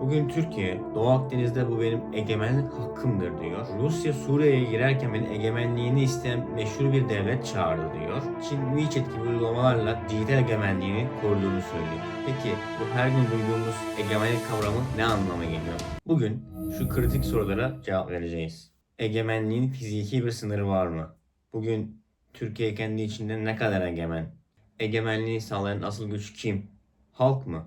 Bugün Türkiye, Doğu Akdeniz'de bu benim egemenlik hakkımdır diyor. Rusya Suriye'ye girerken benim egemenliğini isteyen meşhur bir devlet çağırdı diyor. Çin WeChat gibi uygulamalarla dijital egemenliğini koruduğunu söylüyor. Peki bu her gün duyduğumuz egemenlik kavramı ne anlama geliyor? Bugün şu kritik sorulara cevap vereceğiz. Egemenliğin fiziki bir sınırı var mı? Bugün Türkiye kendi içinde ne kadar egemen? Egemenliği sağlayan asıl güç kim? Halk mı?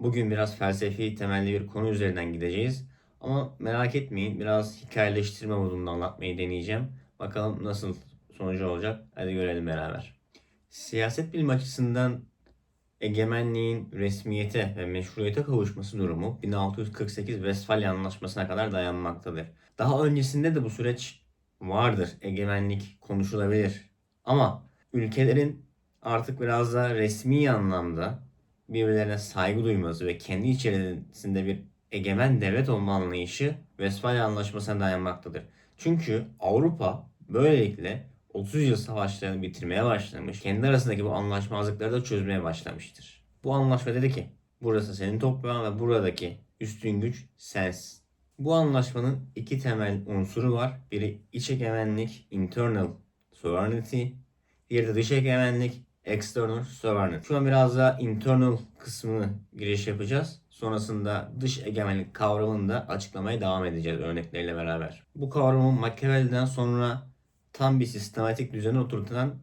Bugün biraz felsefi temelli bir konu üzerinden gideceğiz. Ama merak etmeyin biraz hikayeleştirme modunda anlatmayı deneyeceğim. Bakalım nasıl sonucu olacak. Hadi görelim beraber. Siyaset bilim açısından egemenliğin resmiyete ve meşruiyete kavuşması durumu 1648 Westfalya Anlaşması'na kadar dayanmaktadır. Daha öncesinde de bu süreç vardır. Egemenlik konuşulabilir. Ama ülkelerin artık biraz daha resmi anlamda birbirlerine saygı duyması ve kendi içerisinde bir egemen devlet olma anlayışı Westfalia Anlaşması'na dayanmaktadır. Çünkü Avrupa böylelikle 30 yıl savaşlarını bitirmeye başlamış, kendi arasındaki bu anlaşmazlıkları da çözmeye başlamıştır. Bu anlaşma dedi ki, burası senin toprağın ve buradaki üstün güç sensin. Bu anlaşmanın iki temel unsuru var. Biri iç egemenlik, internal sovereignty, diğeri de dış egemenlik, external sovereignty. Şu an biraz daha internal kısmını giriş yapacağız. Sonrasında dış egemenlik kavramını da açıklamaya devam edeceğiz örnekleriyle beraber. Bu kavramı Machiavelli'den sonra tam bir sistematik düzene oturtulan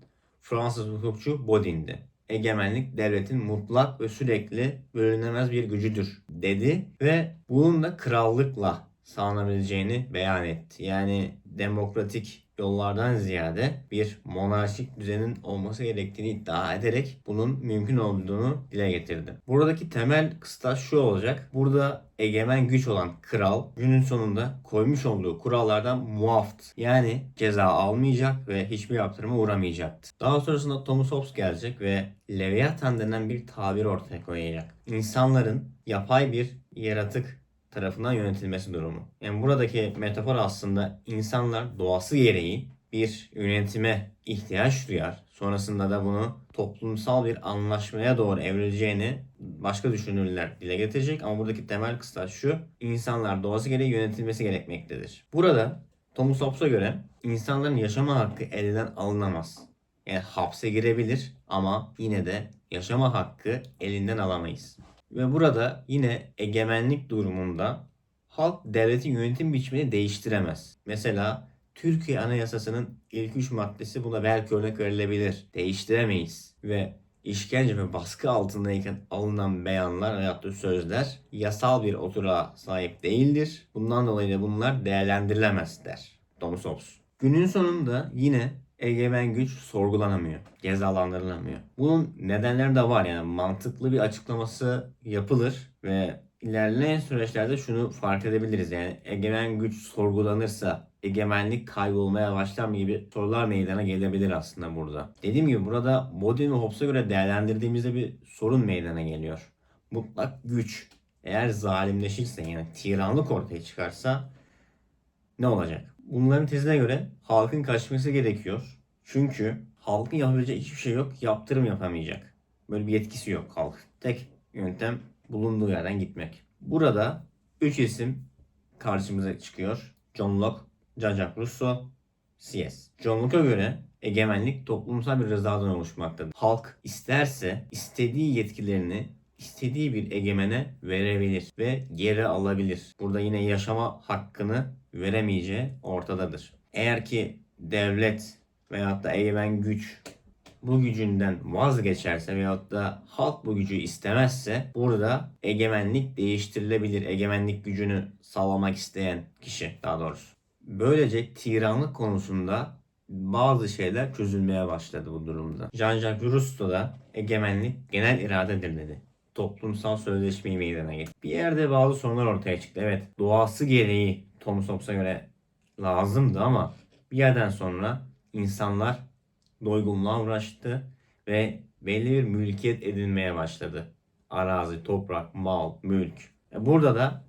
Fransız hukukçu Bodin'di. Egemenlik devletin mutlak ve sürekli bölünemez bir gücüdür dedi ve bunun da krallıkla sağlanabileceğini beyan etti. Yani demokratik yollardan ziyade bir monarşik düzenin olması gerektiğini iddia ederek bunun mümkün olduğunu dile getirdi. Buradaki temel kıstas şu olacak. Burada egemen güç olan kral günün sonunda koymuş olduğu kurallardan muaft. Yani ceza almayacak ve hiçbir yaptırıma uğramayacaktı. Daha sonrasında Thomas Hobbes gelecek ve Leviathan denen bir tabir ortaya koyacak. İnsanların yapay bir yaratık tarafından yönetilmesi durumu. Yani buradaki metafor aslında insanlar doğası gereği bir yönetime ihtiyaç duyar. Sonrasında da bunu toplumsal bir anlaşmaya doğru evrileceğini başka düşünürler dile getirecek. Ama buradaki temel kıstas şu. insanlar doğası gereği yönetilmesi gerekmektedir. Burada Thomas Hobbes'a göre insanların yaşama hakkı elden alınamaz. Yani hapse girebilir ama yine de yaşama hakkı elinden alamayız. Ve burada yine egemenlik durumunda halk devletin yönetim biçimini değiştiremez. Mesela Türkiye Anayasası'nın ilk üç maddesi buna belki örnek verilebilir. Değiştiremeyiz. Ve işkence ve baskı altındayken alınan beyanlar veyahut sözler yasal bir oturağa sahip değildir. Bundan dolayı da bunlar değerlendirilemez der Thomas Hobbes. Günün sonunda yine egemen güç sorgulanamıyor, cezalandırılamıyor. Bunun nedenleri de var yani mantıklı bir açıklaması yapılır ve ilerleyen süreçlerde şunu fark edebiliriz yani egemen güç sorgulanırsa egemenlik kaybolmaya başlar mı gibi sorular meydana gelebilir aslında burada. Dediğim gibi burada Bodin ve Hobbes'a göre değerlendirdiğimizde bir sorun meydana geliyor. Mutlak güç eğer zalimleşirse yani tiranlık ortaya çıkarsa ne olacak? Bunların tezine göre halkın kaçması gerekiyor. Çünkü halkın yapabileceği hiçbir şey yok. Yaptırım yapamayacak. Böyle bir yetkisi yok halk. Tek yöntem bulunduğu yerden gitmek. Burada 3 isim karşımıza çıkıyor. John Locke, Jean-Jacques Rousseau, C.S. John Locke'a göre egemenlik toplumsal bir rızadan oluşmaktadır. Halk isterse istediği yetkilerini istediği bir egemene verebilir ve geri alabilir. Burada yine yaşama hakkını veremeyeceği ortadadır. Eğer ki devlet veyahut da egemen güç bu gücünden vazgeçerse veyahut da halk bu gücü istemezse burada egemenlik değiştirilebilir. Egemenlik gücünü sağlamak isteyen kişi daha doğrusu. Böylece tiranlık konusunda bazı şeyler çözülmeye başladı bu durumda. Jean-Jacques Rousseau da egemenlik genel iradedir dedi. Toplumsal sözleşmeyi meydana getirdi. Bir yerde bazı sorunlar ortaya çıktı. Evet doğası gereği Thomas Hobbes'a göre lazımdı ama bir yerden sonra insanlar doygunluğa uğraştı ve belli bir mülkiyet edinmeye başladı. Arazi, toprak, mal, mülk. E Burada da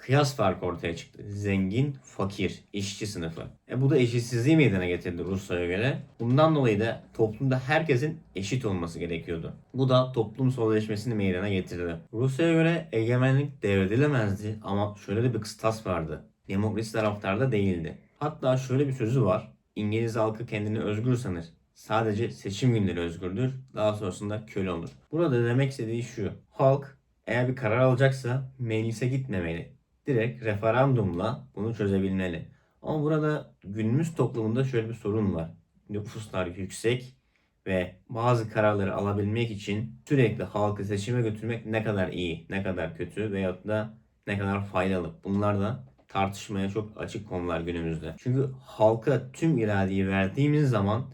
kıyas farkı ortaya çıktı. Zengin, fakir, işçi sınıfı. E bu da eşitsizliği meydana getirdi Rusya'ya göre. Bundan dolayı da toplumda herkesin eşit olması gerekiyordu. Bu da toplum sosyalleşmesini meydana getirdi. Rusya'ya göre egemenlik devredilemezdi ama şöyle de bir kıstas vardı. Demokrasi taraftarda değildi. Hatta şöyle bir sözü var. İngiliz halkı kendini özgür sanır. Sadece seçim günleri özgürdür. Daha sonrasında köle olur. Burada demek istediği şu. Halk eğer bir karar alacaksa meclise gitmemeli. Direkt referandumla bunu çözebilmeli. Ama burada günümüz toplumunda şöyle bir sorun var. Nüfuslar yüksek ve bazı kararları alabilmek için sürekli halkı seçime götürmek ne kadar iyi, ne kadar kötü veyahut da ne kadar faydalı. Bunlar da tartışmaya çok açık konular günümüzde. Çünkü halka tüm iradeyi verdiğimiz zaman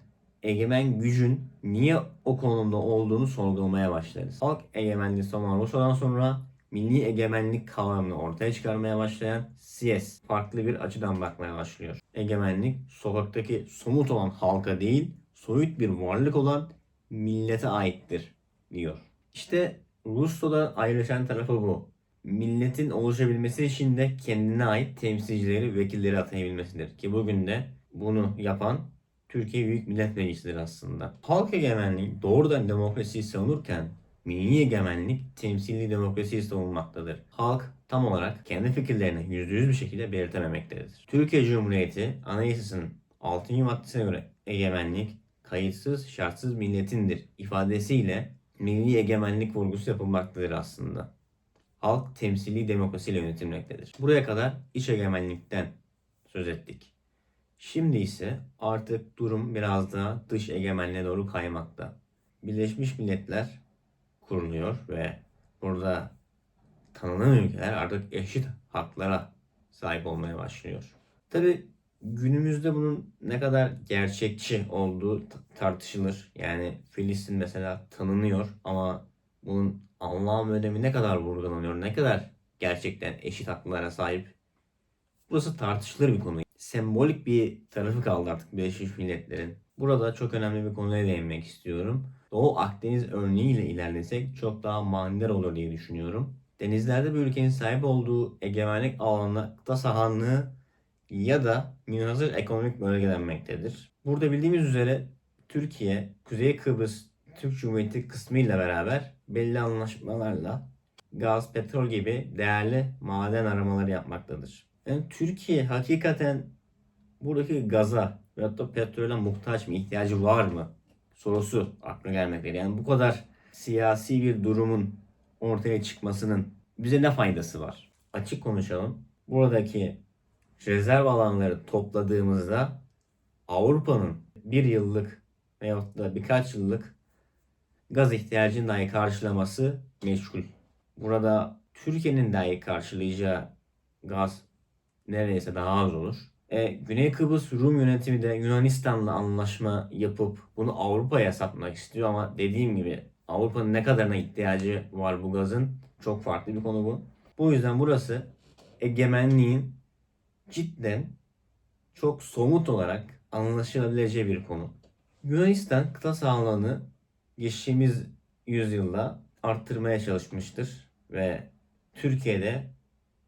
egemen gücün niye o konumda olduğunu sorgulamaya başlarız. Halk egemenliği Saman Rusya'dan sonra milli egemenlik kavramını ortaya çıkarmaya başlayan CS farklı bir açıdan bakmaya başlıyor. Egemenlik sokaktaki somut olan halka değil, soyut bir varlık olan millete aittir diyor. İşte Rusya'da ayrışan tarafı bu. Milletin oluşabilmesi için de kendine ait temsilcileri, vekilleri atayabilmesidir. Ki bugün de bunu yapan Türkiye Büyük Millet Meclisi'dir aslında. Halk egemenliği doğrudan demokrasiyi savunurken milli egemenlik temsilli demokrasiyi savunmaktadır. Halk tam olarak kendi fikirlerini %100 bir şekilde belirtememektedir. Türkiye Cumhuriyeti Anayasası'nın 6. maddesine göre egemenlik kayıtsız şartsız milletindir ifadesiyle milli egemenlik vurgusu yapılmaktadır aslında. Halk temsili demokrasiyle yönetilmektedir. Buraya kadar iç egemenlikten söz ettik. Şimdi ise artık durum biraz daha dış egemenliğe doğru kaymakta. Birleşmiş Milletler kuruluyor ve burada tanınan ülkeler artık eşit haklara sahip olmaya başlıyor. Tabi günümüzde bunun ne kadar gerçekçi olduğu tartışılır. Yani Filistin mesela tanınıyor ama bunun anlam önemi ne kadar vurgulanıyor, ne kadar gerçekten eşit haklara sahip. Burası tartışılır bir konu. Sembolik bir tarafı kaldı artık Birleşmiş Milletler'in. Burada çok önemli bir konuya değinmek istiyorum. Doğu Akdeniz örneğiyle ilerlesek çok daha manidar olur diye düşünüyorum. Denizlerde bir ülkenin sahip olduğu egemenlik alanına kıta sahanlığı ya da münhasır ekonomik bölge denmektedir. Burada bildiğimiz üzere Türkiye, Kuzey Kıbrıs Türk Cumhuriyeti kısmıyla beraber belli anlaşmalarla gaz, petrol gibi değerli maden aramaları yapmaktadır. Yani Türkiye hakikaten buradaki gaza veyahut da petrole muhtaç mı, ihtiyacı var mı sorusu akla gelmektedir. Yani bu kadar siyasi bir durumun ortaya çıkmasının bize ne faydası var? Açık konuşalım. Buradaki rezerv alanları topladığımızda Avrupa'nın bir yıllık veyahut da birkaç yıllık gaz ihtiyacını dahi karşılaması meşgul. Burada Türkiye'nin dahi karşılayacağı gaz neredeyse daha az olur. E, Güney Kıbrıs Rum yönetimi de Yunanistan'la anlaşma yapıp bunu Avrupa'ya satmak istiyor ama dediğim gibi Avrupa'nın ne kadarına ihtiyacı var bu gazın çok farklı bir konu bu. Bu yüzden burası egemenliğin cidden çok somut olarak anlaşılabileceği bir konu. Yunanistan kıta sahanlığını geçtiğimiz yüzyılda arttırmaya çalışmıştır ve Türkiye'de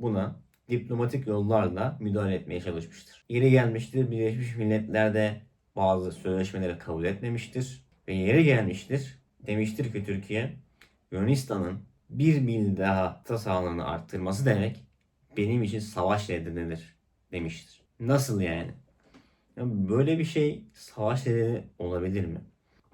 buna diplomatik yollarla müdahale etmeye çalışmıştır. Yeri gelmiştir Birleşmiş Milletler'de bazı sözleşmeleri kabul etmemiştir ve yeri gelmiştir demiştir ki Türkiye Yunanistan'ın bir mil daha kıta sahanlığını arttırması demek benim için savaş nedenidir demiştir. Nasıl yani? Ya böyle bir şey savaş nedeni olabilir mi?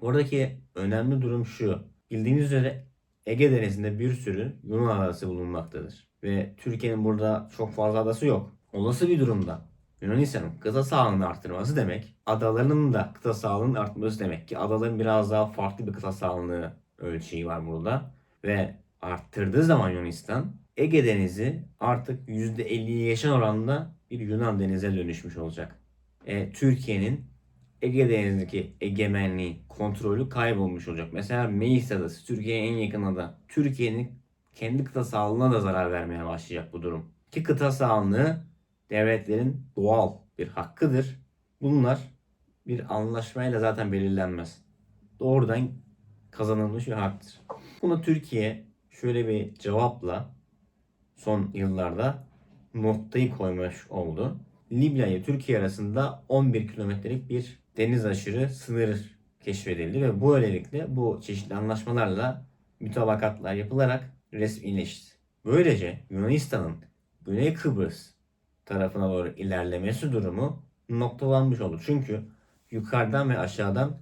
Oradaki önemli durum şu. Bildiğiniz üzere Ege Denizi'nde bir sürü Yunan adası bulunmaktadır. Ve Türkiye'nin burada çok fazla adası yok. Olası bir durumda Yunanistan'ın kıta sahanlığını arttırması demek, adalarının da kıta sahanlığının artması demek ki adaların biraz daha farklı bir kıta sahanlığı ölçeği var burada. Ve arttırdığı zaman Yunanistan Ege Denizi artık %50'ye geçen oranda bir Yunan denize dönüşmüş olacak. E, Türkiye'nin Ege Denizi'ndeki egemenliği, kontrolü kaybolmuş olacak. Mesela Meis Adası Türkiye'ye en yakın ada. Türkiye'nin kendi kıta sahanlığına da zarar vermeye başlayacak bu durum. Ki kıta sahanlığı devletlerin doğal bir hakkıdır. Bunlar bir anlaşmayla zaten belirlenmez. Doğrudan kazanılmış bir haktır. Bunu Türkiye şöyle bir cevapla son yıllarda noktayı koymuş oldu. Libya ile Türkiye arasında 11 kilometrelik bir deniz aşırı sınır keşfedildi ve bu öylelikle bu çeşitli anlaşmalarla mütabakatlar yapılarak resmileşti. Böylece Yunanistan'ın Güney Kıbrıs tarafına doğru ilerlemesi durumu noktalanmış oldu. Çünkü yukarıdan ve aşağıdan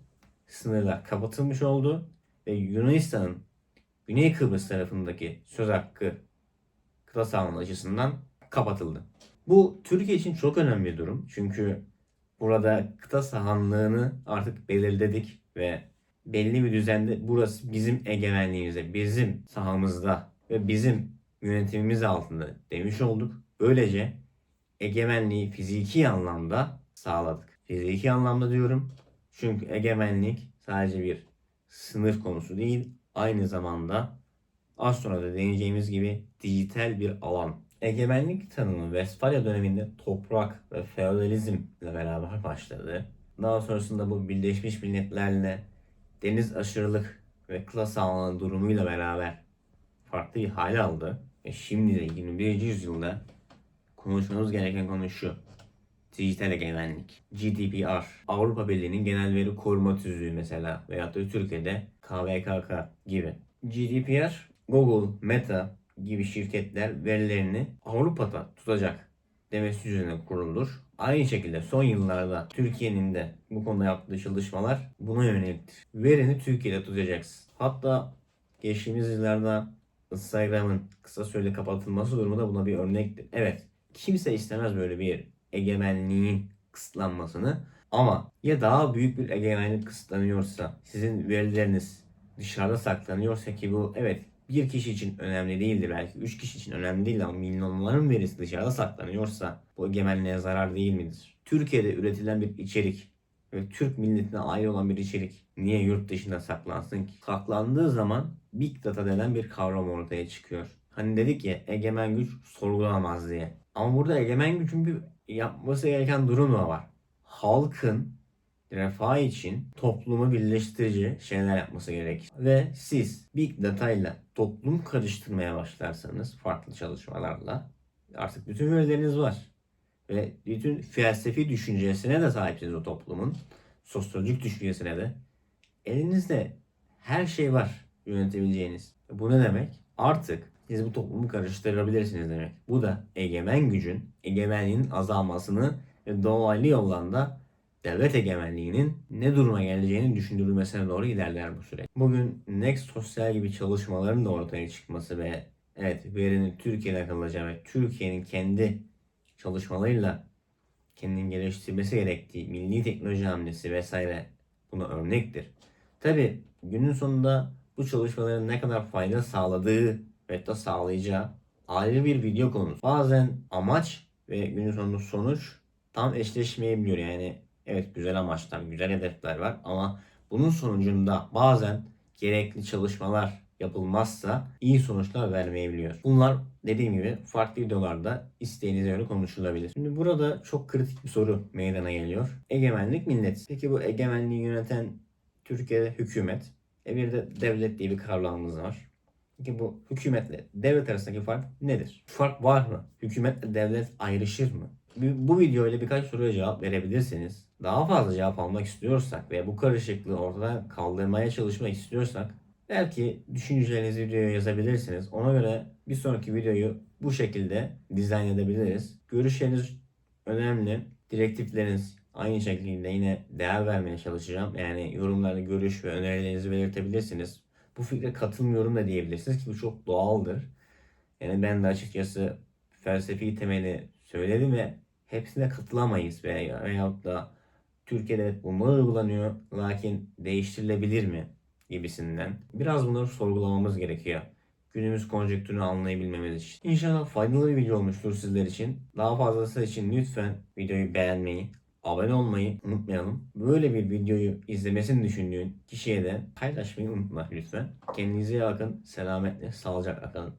sınırlar kapatılmış oldu ve Yunanistan'ın Güney Kıbrıs tarafındaki söz hakkı kıta sahanlığı açısından kapatıldı. Bu Türkiye için çok önemli bir durum. Çünkü burada kıta sahanlığını artık belirledik ve belli bir düzende burası bizim egemenliğimizde, bizim sahamızda ve bizim yönetimimiz altında demiş olduk. Böylece egemenliği fiziki anlamda sağladık. Fiziki anlamda diyorum. Çünkü egemenlik sadece bir sınır konusu değil, aynı zamanda az sonra da değineceğimiz gibi dijital bir alan. Egemenlik tanımı Westfalia döneminde toprak ve feodalizm ile beraber başladı. Daha sonrasında bu Birleşmiş Milletler'le deniz aşırılık ve klas alanı durumuyla beraber farklı bir hale aldı. Ve şimdi de 21. yüzyılda konuşmamız gereken konu şu. Dijital egemenlik. GDPR. Avrupa Birliği'nin genel veri koruma tüzüğü mesela. Veyahut da Türkiye'de KVKK gibi. GDPR, Google, Meta gibi şirketler verilerini Avrupa'da tutacak demesi üzerine kurulur. Aynı şekilde son yıllarda Türkiye'nin de bu konuda yaptığı çalışmalar buna yöneliktir. Verini Türkiye'de tutacaksın. Hatta geçtiğimiz yıllarda Instagram'ın kısa süreli kapatılması durumu da buna bir örnektir. Evet, kimse istemez böyle bir egemenliğin kısıtlanmasını ama ya daha büyük bir egemenlik kısıtlanıyorsa, sizin verileriniz dışarıda saklanıyorsa ki bu evet bir kişi için önemli değildir belki üç kişi için önemli değil ama milyonların verisi dışarıda saklanıyorsa bu egemenliğe zarar değil midir? Türkiye'de üretilen bir içerik ve Türk milletine ait olan bir içerik niye yurt dışında saklansın ki? Saklandığı zaman Big Data denen bir kavram ortaya çıkıyor. Hani dedik ya egemen güç sorgulanamaz diye. Ama burada egemen gücün bir yapması gereken durum da var. Halkın refah için toplumu birleştirici şeyler yapması gerekir. Ve siz Big Data ile toplum karıştırmaya başlarsanız farklı çalışmalarla artık bütün verileriniz var. Ve bütün felsefi düşüncesine de sahipsiniz o toplumun. Sosyolojik düşüncesine de. Elinizde her şey var yönetebileceğiniz. Bu ne demek? Artık siz bu toplumu karıştırabilirsiniz demek. Bu da egemen gücün, egemenliğin azalmasını ve dolaylı yoldan da devlet egemenliğinin ne duruma geleceğini düşündürülmesine doğru ilerler bu süreç. Bugün Next Sosyal gibi çalışmaların da ortaya çıkması ve evet verinin Türkiye'de kalacağı ve Türkiye'nin kendi çalışmalarıyla kendini geliştirmesi gerektiği milli teknoloji hamlesi vesaire buna örnektir. Tabi günün sonunda bu çalışmaların ne kadar fayda sağladığı ve da sağlayacağı ayrı bir video konusu. Bazen amaç ve günün sonunda sonuç tam eşleşmeyebiliyor. Yani evet güzel amaçlar, güzel hedefler var ama bunun sonucunda bazen gerekli çalışmalar yapılmazsa iyi sonuçlar vermeyebiliyor. Bunlar dediğim gibi farklı videolarda isteğinize göre konuşulabilir. Şimdi burada çok kritik bir soru meydana geliyor. Egemenlik millet. Peki bu egemenliği yöneten Türkiye'de hükümet. E bir de devlet diye bir kavramımız var. Peki bu hükümetle devlet arasındaki fark nedir? Fark var mı? Hükümetle devlet ayrışır mı? Bu video ile birkaç soruya cevap verebilirseniz, daha fazla cevap almak istiyorsak ve bu karışıklığı ortadan kaldırmaya çalışmak istiyorsak belki düşüncelerinizi videoya yazabilirsiniz. Ona göre bir sonraki videoyu bu şekilde dizayn edebiliriz. Görüşleriniz önemli. Direktifleriniz aynı şekilde yine değer vermeye çalışacağım. Yani yorumlarda görüş ve önerilerinizi belirtebilirsiniz. Bu fikre katılmıyorum da diyebilirsiniz ki bu çok doğaldır. Yani ben de açıkçası felsefi temeli söyledim ve hepsine katılamayız veya veyahut da Türkiye'de bunlar uygulanıyor lakin değiştirilebilir mi gibisinden. Biraz bunları sorgulamamız gerekiyor. Günümüz konjektürünü anlayabilmemiz için. İnşallah faydalı bir video olmuştur sizler için. Daha fazlası için lütfen videoyu beğenmeyi, abone olmayı unutmayalım. Böyle bir videoyu izlemesini düşündüğün kişiye de paylaşmayı unutma lütfen. Kendinize iyi bakın. Selametle, sağlıcakla kalın.